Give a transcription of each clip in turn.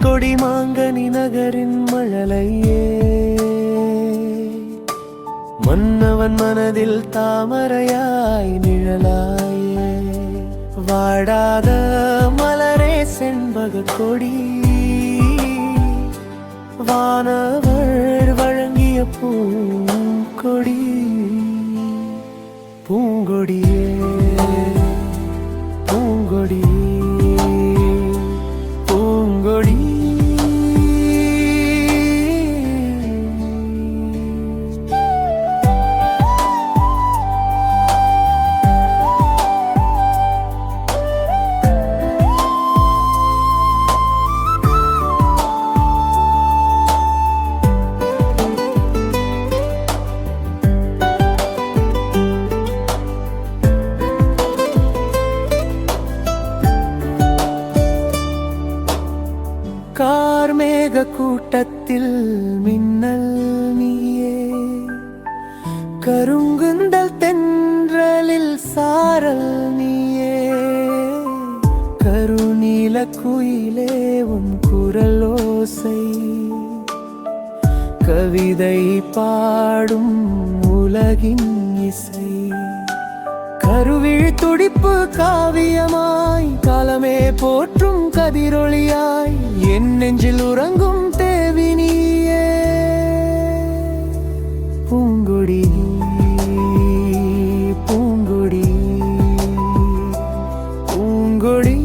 கொடி மாங்கனி நகரின் மழலையே. மன்னவன் மனதில் தாமரையாய் நிழலாயே. வாடாத மலரே செண்பக கொடி. வானவர் வழங்கிய பூங்கொடி. பூங்கொடியே. மேக கூட்டத்தில் மின்னல் நீயே. கருங்குந்தல் தென்றலில் சாரல் நீயே. கருநீல குயிலே உன் குரல் ஓசை கவிதை பாடும் உலகின் இசை. கருவிழி துடிப்பு காவியமாய் காலமே போற்றும் கதிரொளியாய். என் நெஞ்சில் உறங்கும் தேவி நீயே. பூங்குடி பூங்குடி பூங்கொடி.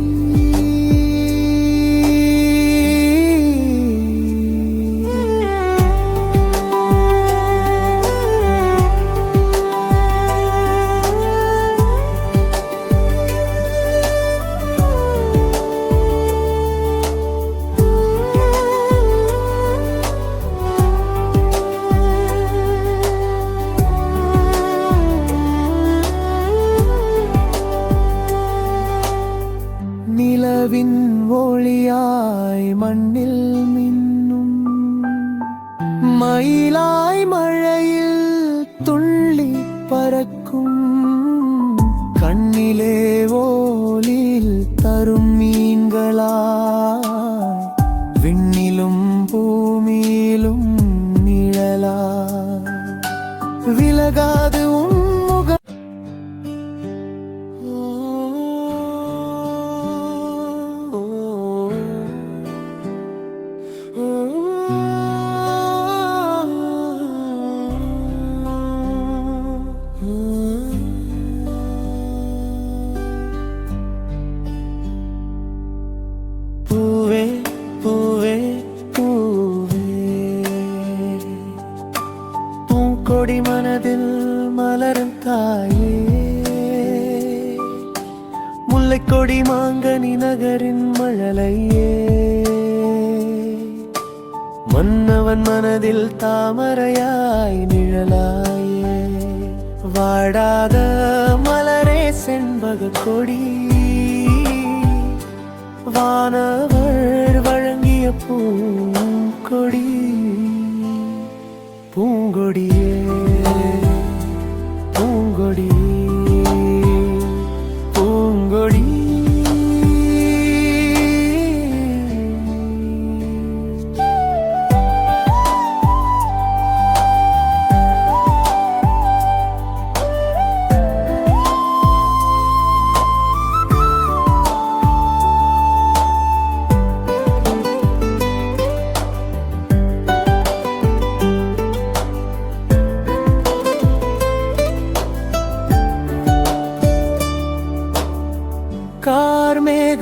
மயிலாய் மண்ணில் மின்னும். மயிலாய் மழையில் துள்ளி பறக்கும். கண்ணிலே ஓலில் தரும் மீன்களா விண்ணிலும் பூமியிலும் நிழலா விலகாது உன் பூவே பூவே. பூங்கொடி மனதில் மலரும் தாயே. முல்லைக்கொடி மாங்கனி நகரின் மழலையே. மன்னவன் மனதில் தாமரையாய் நிழலாயே. வாடாத மலரே செண்பக கொடி. வானவர் வழங்கிய பூங்கொடி பூங்கொடியே.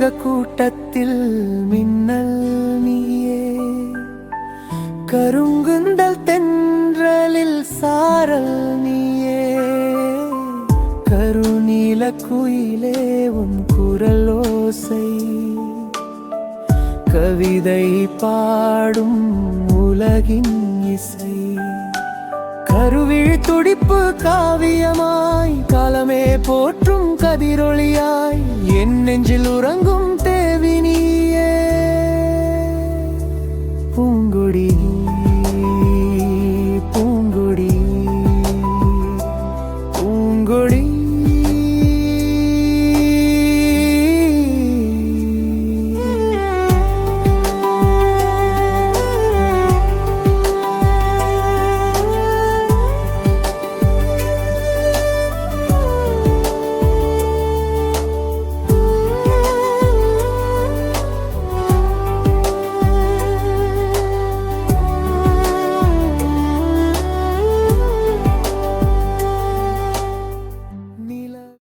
மேகக்கூட்டத்தில் மின்னல் நீயே. கருங்குந்தல் தென்றலில் சாரல் நீயே. கருநீல குயிலே உன் குரல் ஓசை கவிதை பாடும் உலகின் இசை. கருவிழ் துடிப்பு காவியமாய் காலமே போற்றும் கதிரொளியாய் என் நெஞ்சில் உறங்கும் தேவினியே பூங்குடி